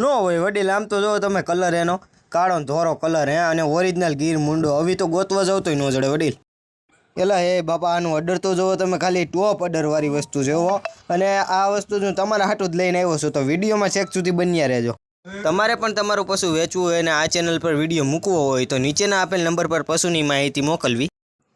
ન હોય, વડીલ, આમ તો જો તમે કલર એનો, કાળો ધોરો કલર હે, અને ઓરિજિનલ ગીર મુંડો હવે તો ગોતવા જાવ તોય ન જડે, વડીલ. એલા હે, બાપા, આનું અડર તો જોવો તમે, ખાલી ટોપ અડરવાળી વસ્તુ જોવો અને આ વસ્તુ જો તમારા હાટું જ લઈને આવ્યો છું, તો વિડીયોમાં છેક સુધી બન્યા રહેજો. તમારે પણ તમારું પશુ વેચવું હોય અને આ ચેનલ પર વીડિયો મૂકવો હોય, તો નીચેના આપેલ નંબર પર પશુની માહિતી મોકલવી.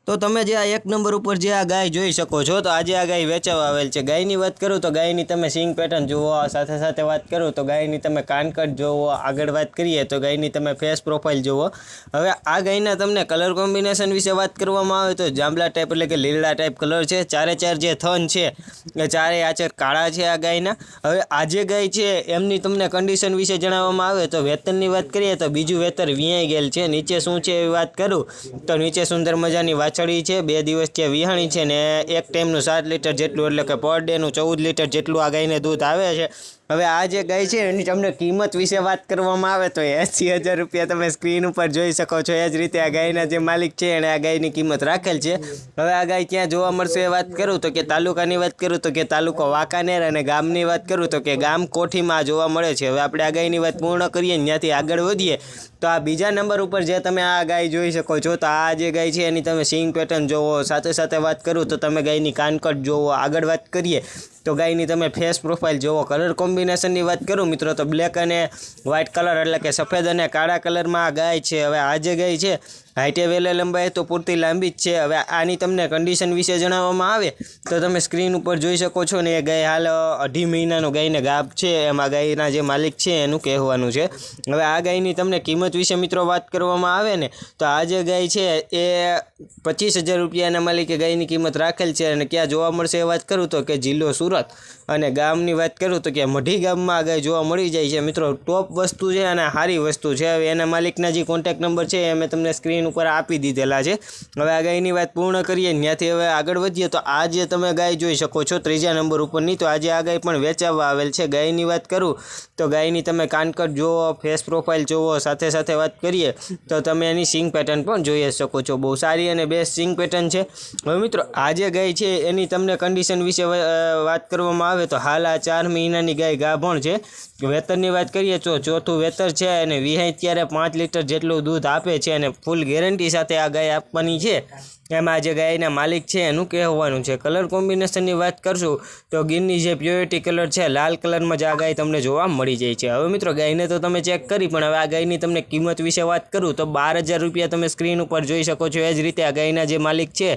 તો તમે જે આ એક નંબર ઉપર જે આ ગાય જોઈ શકો છો, તો આજે આ ગાય વેચાવા આવેલ છે. ગાયની વાત કરું તો ગાયની તમે સિંગ પેટર્ન જુઓ સાથે સાથે વાત કરું તો ગાયની તમે કાનકટ જુઓ, આગળ વાત કરીએ તો ગાયની તમે ફેસ પ્રોફાઇલ જુઓ. હવે આ ગાયના તમને કલર કોમ્બિનેશન વિશે વાત કરવામાં આવે તો જાંબલા ટાઈપ એટલે કે લીલા ટાઈપ કલર છે. ચારે ચાર જે થન છે, એ ચારે આચર કાળા છે આ ગાયના. હવે આ જે ગાય છે, એમની તમને કન્ડિશન વિશે જણાવવામાં આવે તો વેતનની વાત કરીએ તો બીજું વેતર વિયાઈ ગયેલ છે. નીચે શું છે એવી વાત કરું તો નીચે સુંદર મજાની વાછડી છે, બે દિવસ ત્યાં વિહાણી છે ને એક ટાઈમનું સાત લીટર જેટલું, એટલે કે પર ડેનું ચૌદ લીટર જેટલું આ ગાયને દૂધ આવે છે. હવે આ જે ગાય છે, એની તમને કિંમત વિશે વાત કરવામાં આવે તો એંસી હજાર રૂપિયા તમે સ્ક્રીન ઉપર જોઈ શકો છો. એ જ રીતે આ ગાયના જે માલિક છે, એણે આ ગાયની કિંમત રાખેલ છે. હવે આ ગાય ક્યાં જોવા મળશે એ વાત કરું તો કે તાલુકાની વાત કરું તો કે તાલુકો વાંકાનેર અને ગામની વાત કરું તો કે ગામ કોઠીમાં જોવા મળે છે. હવે આપણે આ ગાયની વાત પૂર્ણ કરીએ, ત્યાંથી આગળ વધીએ. તો આ બીજા નંબર ઉપર જે તમે આ ગાય જોઈ શકો છો, તો આ જે ગાય છે, એની તમે સિંગ પેટર્ન જોવો, સાથે સાથે વાત કરું તો તમે ગાયની કાનકટ જોવો, આગળ વાત કરીએ તો ગાયની તમે ફેસ પ્રોફાઇલ જોવો કલર કોમ્બિનેશનની વાત કરું, મિત્રો, તો બ્લેક અને વ્હાઇટ કલર એટલે કે સફેદ અને કાળા કલરમાં આ ગાય છે. હવે આ જે ગાય છે હાઈટે વેલે લંબાઈ તો પૂરતી લાંબી જ છે. હવે આની તમને કન્ડિશન વિશે જણાવવામાં આવે તો તમે સ્ક્રીન ઉપર જોઈ શકો છો ને એ ગાય હાલ અઢી મહિનાનો ગાયને ગાભ છે. એમાં ગાયના જે માલિક છે એનું કહેવાનું છે. હવે આ ગાયની તમને કિંમત વિશે મિત્રો વાત કરવામાં આવે ને, તો આ જે ગાય છે એ પચીસ હજાર રૂપિયાના માલિકે ગાયની કિંમત રાખેલ છે અને ક્યાં જોવા મળશે એ વાત કરું તો કે જિલ્લો સુરત. અને ગામની વાત કરું તો કે મઢી ગામમાં આ ગાય જોવા મળી જાય છે. મિત્રો, ટોપ વસ્તુ છે અને સારી વસ્તુ છે. હવે એના માલિકના જે કોન્ટેક નંબર છે એ મેં તમને સ્ક્રીન ઉપર આપી દીધેલા છે. હવે આ ગાયની વાત પૂર્ણ કરીએ ત્યાંથી હવે આગળ વધીએ, તો આ જે તમે ગાય જોઈ શકો છો ત્રીજા નંબર ઉપરની. તો આજે આ ગાય પણ વેચાવવા આવેલ છે. ગાયની વાત કરું, તો ગાયની તમે કાનકટ જુઓ ફેસ પ્રોફાઇલ જુઓ, સાથે સાથે વાત કરીએ, તો તમે એની સિંગ પેટર્ન પણ જોઈ શકો છો. બહુ સારી અને બેસ્ટ સિંગ પેટર્ન છે. હવે મિત્રો આ જે ગાય છે, એની તમને કન્ડિશન વિશે વાત કરવામાં આવે, તો હાલ આ ચાર મહિનાની ગાય ગાભણ છે. વેતરની વાત કરીએ, તો ચોથું વેતર છે અને વિહાય ત્યારે પાંચ લીટર જેટલું દૂધ આપે છે અને ફૂલ ગેરંટી સાથે આ ગાય આપવાની છે. એમાં જે ગાયના માલિક છે એનું કહેવાનું છે. કલર કોમ્બિનેશનની વાત કરશું તો ગીરની જે પ્યોરિટી કલર છે, લાલ કલરમાં જ આ ગાય તમને જોવા મળી જાય છે. હવે મિત્રો, ગાયને તો તમે ચેક કરી, પણ હવે આ ગાયની તમને કિંમત વિશે વાત કરું તો બાર હજાર રૂપિયા તમે સ્ક્રીન ઉપર જોઈ શકો છો. એ જ રીતે આ ગાયના જે માલિક છે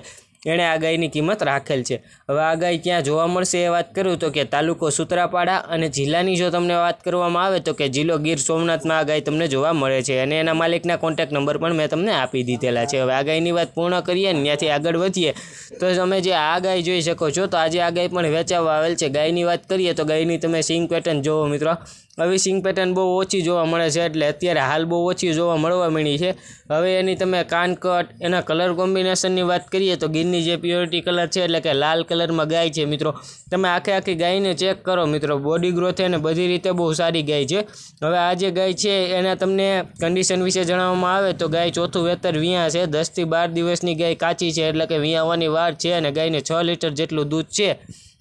એણે આ ગાયની કિંમત રાખેલ છે. હવે આ ગાય ક્યાં જોવા મળશે એ વાત કરું તો કે તાલુકો સુત્રાપાડા અને જિલ્લાની જો તમને વાત કરવામાં આવે તો કે જિલ્લો ગીર સોમનાથમાં આ ગાય તમને જોવા મળે છે અને એના માલિકના કોન્ટેક નંબર પણ મેં તમને આપી દીધેલા છે. હવે આ ગાયની વાત પૂર્ણ કરીએ ને ત્યાંથી આગળ વધીએ તો તમે જે આ ગાય જોઈ શકો છો તો આજે આ ગાય પણ વેચાવા આવેલ છે. ગાયની વાત કરીએ તો ગાયની તમે સિંગ પેટર્ન જોવો મિત્રો. હવે સિંગ પેટર્ન બહુ ઓછી જોવા મળે છે એટલે અત્યારે હાલ બહુ ઓછી જોવા મળવા મળી છે. હવે એની તમે કાનકટ એના કલર કોમ્બિનેશનની વાત કરીએ તો ગીરની જે પ્યોરિટી કલર છે એટલે કે લાલ કલરમાં ગાય છે મિત્રો. તમે આખે આખી ગાયને ચેક કરો મિત્રો. બોડી ગ્રોથ એને બધી રીતે બહુ સારી ગાય છે. હવે આ જે ગાય છે એના તમને કન્ડિશન વિશે જણાવવામાં આવે તો ગાય ચોથું વેતર વિયા છે. દસથી બાર દિવસની ગાય કાચી છે એટલે કે વિયાવાની વાર છે અને ગાયને છ લીટર જેટલું દૂધ છે.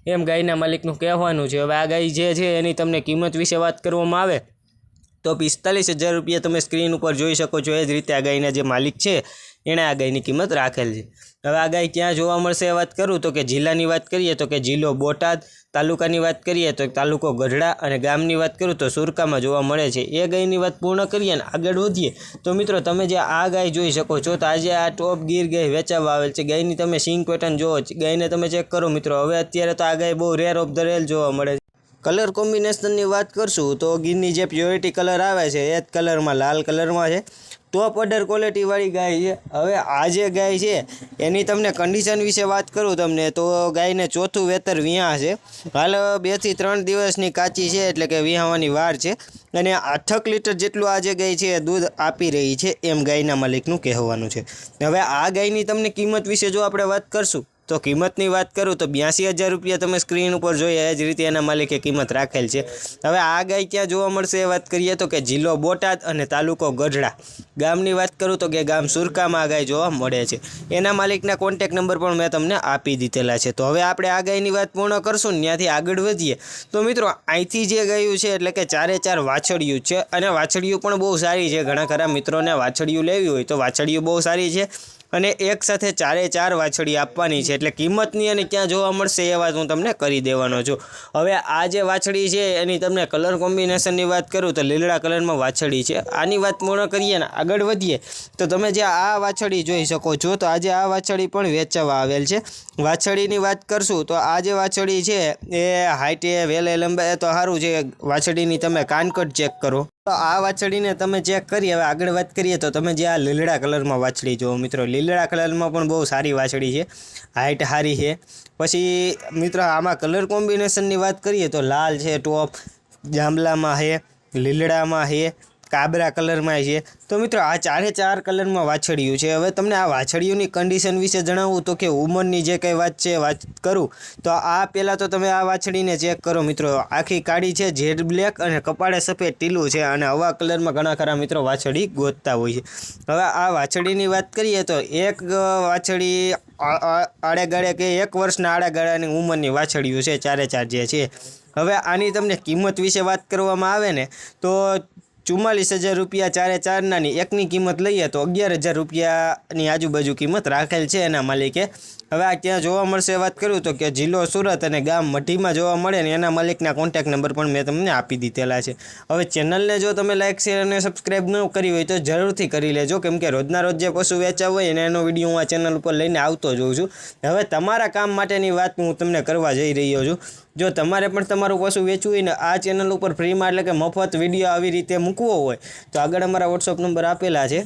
એમ ગાયના માલિકનું કહેવાનું છે. હવે આ ગાય જે છે એની તમને કિંમત વિશે વાત કરવામાં આવે તો પિસ્તાલીસ હજાર રૂપિયા તમે સ્ક્રીન ઉપર જોઈ શકો છો. એ જ રીતે આ ગાયના જે માલિક છે એણે આ ગાયની કિંમત રાખેલ છે. હવે આ ગાય ક્યાં જોવા મળશે એ વાત કરું તો કે જિલ્લાની વાત કરીએ તો કે જિલ્લો બોટાદ, તાલુકાની વાત કરીએ તો તાલુકો ગઢડા અને ગામની વાત કરું તો સુરકામાં જોવા મળે છે. એ ગાયની વાત પૂર્ણ કરીએ ને આગળ વધીએ તો મિત્રો તમે જે આ ગાય જોઈ શકો છો તો આજે આ ટોપ ગીર ગાય વેચાવા આવેલ છે. ગાયની તમે સિંગ પેટર્ન જોવો ગાયને તમે ચેક કરો મિત્રો. હવે અત્યારે તો આ ગાય બહુ રેર ઓફ ધ રેલ જોવા મળે છે. કલર કોમ્બિનેશનની વાત કરશું તો ગીરની જે પ્યોરિટી કલર આવે છે, એ જ કલરમાં, લાલ કલરમાં છે. ટોપ ઓર્ડર ક્વોલિટીવાળી ગાય છે. હવે આ જે ગાય છે, એની તમને કન્ડિશન વિશે વાત કરું તમને, તો ગાયને ચોથું વેતર વિયા છે. હાલ બેથી ત્રણ દિવસની કાચી છે, એટલે કે વિહાવાની વાર છે. અને આઠક લીટર જેટલું આ જે ગાય છે દૂધ આપી રહી છે, એમ ગાયના માલિકનું કહેવાનું છે. હવે આ ગાયની તમને કિંમત વિશે જો આપણે વાત કરશું તો કિંમતની વાત કરું તો બ્યાસી હજાર રૂપિયા તમે સ્ક્રીન ઉપર જોઈએ એ જ રીતે એના માલિકે કિંમત રાખેલ છે. હવે આ ગાય ક્યાં જોવા મળશે એ વાત કરીએ તો કે જિલ્લો બોટાદ અને તાલુકો ગઢડા. ગામની વાત કરું તો કે ગામ સુરકામાં આ ગાય જોવા મળે છે. એના માલિકના કોન્ટેક નંબર પણ મેં તમને આપી દીધેલા છે. તો હવે આપણે આ ગાયની વાત પૂર્ણ કરશું ત્યાંથી આગળ વધીએ. તો મિત્રો, અહીંથી જે ગયું છે એટલે કે ચારે ચાર વાછડિયું છે, અને વાછડિયું પણ બહુ સારી છે. ઘણા ખરા મિત્રોને વાછડિયું લેવી હોય તો વાછડિયું બહુ સારી છે. અને એક સાથે ચારે ચાર વાછડી આપવાની છે એટલે કિંમતની અને ક્યાં જોવા મળશે એ વાત હું તમને કરી દેવાનો છું. હવે આ જે વાછડી છે, એની તમને કલર કોમ્બિનેશનની વાત કરું તો લીલડા કલરમાં વાછડી છે. આની વાત પૂર્ણ કરીએ ને આગળ વધીએ તો તમે જે આ વાછડી જોઈ શકો છો, તો આજે આ વાછડી પણ વેચવા આવેલ છે. વાછડીની વાત કરશું તો આ જે વાછડી છે, એ હાઈટે વેલે લંબાઈ તો સારું છે. વાછડીની તમે કાનકટ ચેક કરો. તો આ વાછડીને તમે ચેક કરી, હવે આગળ વાત કરીએ તો તમે જે આ લીલડા કલરમાં વાછડી જુઓ મિત્રો. લીલડા કલરમાં પણ બહુ સારી વાછડી છે હાઈટ સારી છે. પછી મિત્રો આમાં કલર કોમ્બિનેશનની વાત કરીએ તો લાલ છે ટોપ જાંબલામાં છે, લીલડામાં છે. કાબરા કલરમાં છે. તો મિત્રો, આ ચારે ચાર કલરમાં વાછડિયું છે. હવે તમને આ વાછડિયુંની કન્ડિશન વિશે જણાવું તો કે ઉંમરની જે કંઈ વાત છે, વાત કરું. તો આ પહેલાં તો તમે આ વાછડીને ચેક કરો મિત્રો. આખી કાળી છે જેડ બ્લેક અને કપાળે સફેદ ટીલું છે અને આવા કલરમાં ઘણા ખરા મિત્રો વાછડી ગોતતા હોય છે. હવે આ વાછડીની વાત કરીએ તો એક વાછડી આડેગાળે કે એક વર્ષના આડેગાળાની ઉંમરની વાછડીઓ છે, ચારે ચાર જે છે. હવે આની તમને કિંમત વિશે વાત કરવામાં આવે ને, તો ચુમ્માલીસ હજાર રૂપિયા ચારે ચારનાની એકની કિંમત લઈએ તો અગિયાર હજાર રૂપિયાની આજુબાજુ કિંમત રાખેલ છે એના માલિકે. હવે આ ક્યાં જોવા મળશે વાત કરું તો કે જિલ્લો સુરત અને ગામ મઢીમાં જોવા મળે ને એના માલિકના કોન્ટેક નંબર પણ મેં તમને આપી દીધેલા છે. હવે ચેનલને જો તમે લાઇક શેર અને સબસ્ક્રાઈબ ન કરી હોય તો જરૂરથી કરી લેજો કેમ કે રોજના રોજ જે પશુ વેચાવ હોય ને એનો વીડિયો હું આ ચેનલ ઉપર લઈને આવતો જોઉં છું. હવે તમારા કામ માટેની વાત હું તમને કરવા જઈ રહ્યો છું. જો તમારે પણ તમારું પશુ વેચવું હોય ને, આ ચેનલ ઉપર ફ્રીમાં એટલે કે મફત વીડિયો આવી રીતે મૂકવો હોય, તો આગળ અમારા વોટ્સઅપ નંબર આપેલા છે.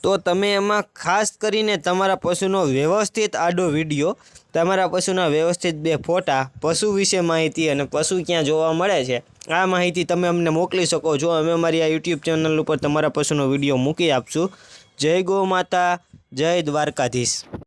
તો તમે એમાં ખાસ કરીને તમારા પશુનો વ્યવસ્થિત આડો વીડિયો તમારા પશુના વ્યવસ્થિત બે ફોટા, પશુ વિશે માહિતી અને પશુ ક્યાં જોવા મળે છે, આ માહિતી તમે અમને મોકલી શકો છો. અમે અમારી આ યુટ્યુબ ચેનલ ઉપર તમારા પશુનો વીડિયો મૂકી આપશું. જય ગૌ માતા, જય દ્વારકાધીશ.